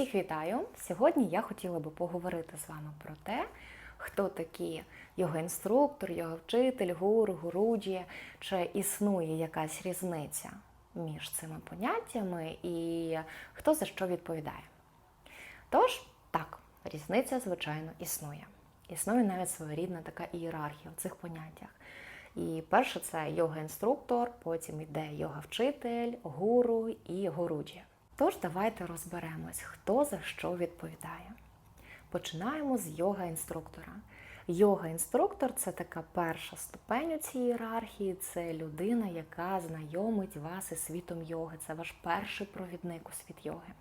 Всіх вітаю! Сьогодні я хотіла би поговорити з вами про те, хто такі йога-інструктор, йога-вчитель, гуру, гуруджі, чи існує якась різниця між цими поняттями і хто за що відповідає. Тож, так, різниця, звичайно, існує. Існує навіть своєрідна така ієрархія в цих поняттях. І перше це йога-інструктор, потім йде йога-вчитель, гуру і гуруджі. Тож давайте розберемось, хто за що відповідає. Починаємо з йога-інструктора. Йога-інструктор це така перша ступень у цій ієрархії, це людина, яка знайомить вас із світом йоги. Це ваш перший провідник у світ йоги.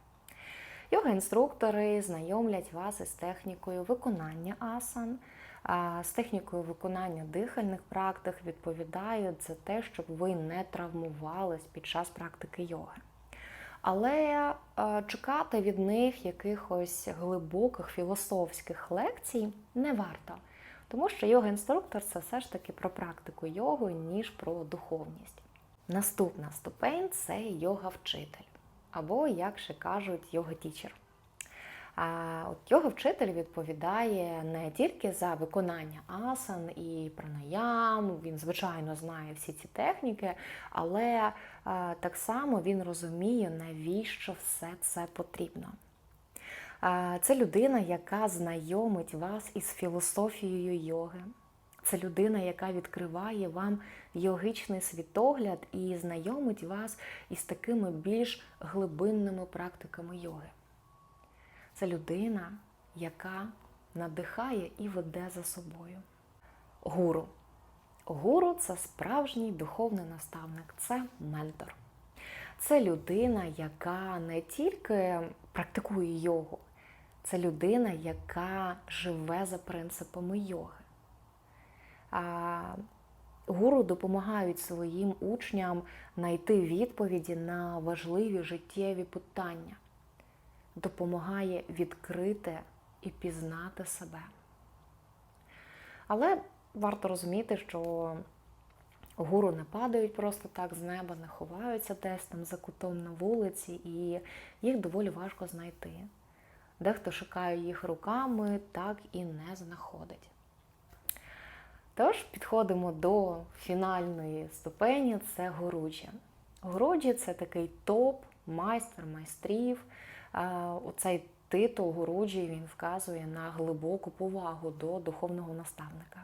Йога-інструктори знайомлять вас із технікою виконання асан, з технікою виконання дихальних практик відповідають за те, щоб ви не травмувались під час практики йоги. Але е, чекати від них якихось глибоких філософських лекцій не варто, тому що йога-інструктор це все ж таки про практику йоги, ніж про духовність. Наступна ступень це йога-вчитель, або, як ще кажуть, йога-тічер. От йога-вчитель відповідає не тільки за виконання асан і пранаям, він, звичайно, знає всі ці техніки, але а, так само він розуміє, навіщо все це потрібно. А, це людина, яка знайомить вас із філософією йоги. Це людина, яка відкриває вам йогичний світогляд і знайомить вас із такими більш глибинними практиками йоги. Це людина, яка надихає і веде за собою. Гуру. Гуру це справжній духовний наставник, це ментор. Це людина, яка не тільки практикує йогу, це людина, яка живе за принципами йоги. А Гуру допомагають своїм учням знайти відповіді на важливі життєві питання допомагає відкрити і пізнати себе. Але варто розуміти, що гуру не падають просто так з неба, не ховаються десь там за кутом на вулиці, і їх доволі важко знайти. Дехто шукає їх руками, так і не знаходить. Тож підходимо до фінальної ступені це горуджі. Горуджі це такий топ, майстер, майстрів. Оцей титул Гуруджі він вказує на глибоку повагу до духовного наставника.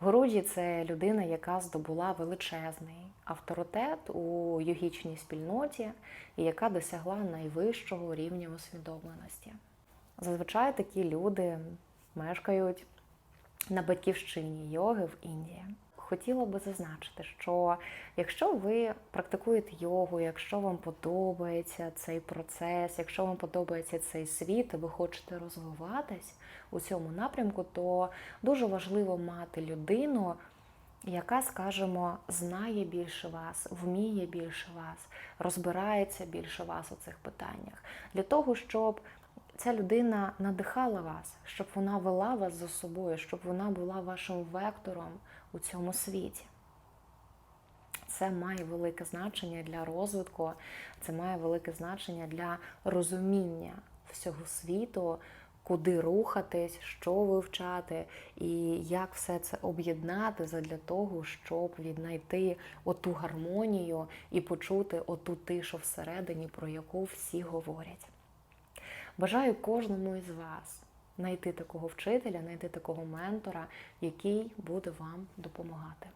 Гуруджі це людина, яка здобула величезний авторитет у йогічній спільноті і яка досягла найвищого рівня усвідомленості. Зазвичай такі люди мешкають на батьківщині йоги в Індії хотіла би зазначити, що якщо ви практикуєте йогу, якщо вам подобається цей процес, якщо вам подобається цей світ, і ви хочете розвиватись у цьому напрямку, то дуже важливо мати людину. Яка, скажімо, знає більше вас, вміє більше вас, розбирається більше вас у цих питаннях, для того, щоб ця людина надихала вас, щоб вона вела вас за собою, щоб вона була вашим вектором у цьому світі. Це має велике значення для розвитку, це має велике значення для розуміння всього світу, куди рухатись, що вивчати, і як все це об'єднати для того, щоб віднайти оту гармонію і почути оту тишу всередині, про яку всі говорять. Бажаю кожному із вас знайти такого вчителя, знайти такого ментора, який буде вам допомагати.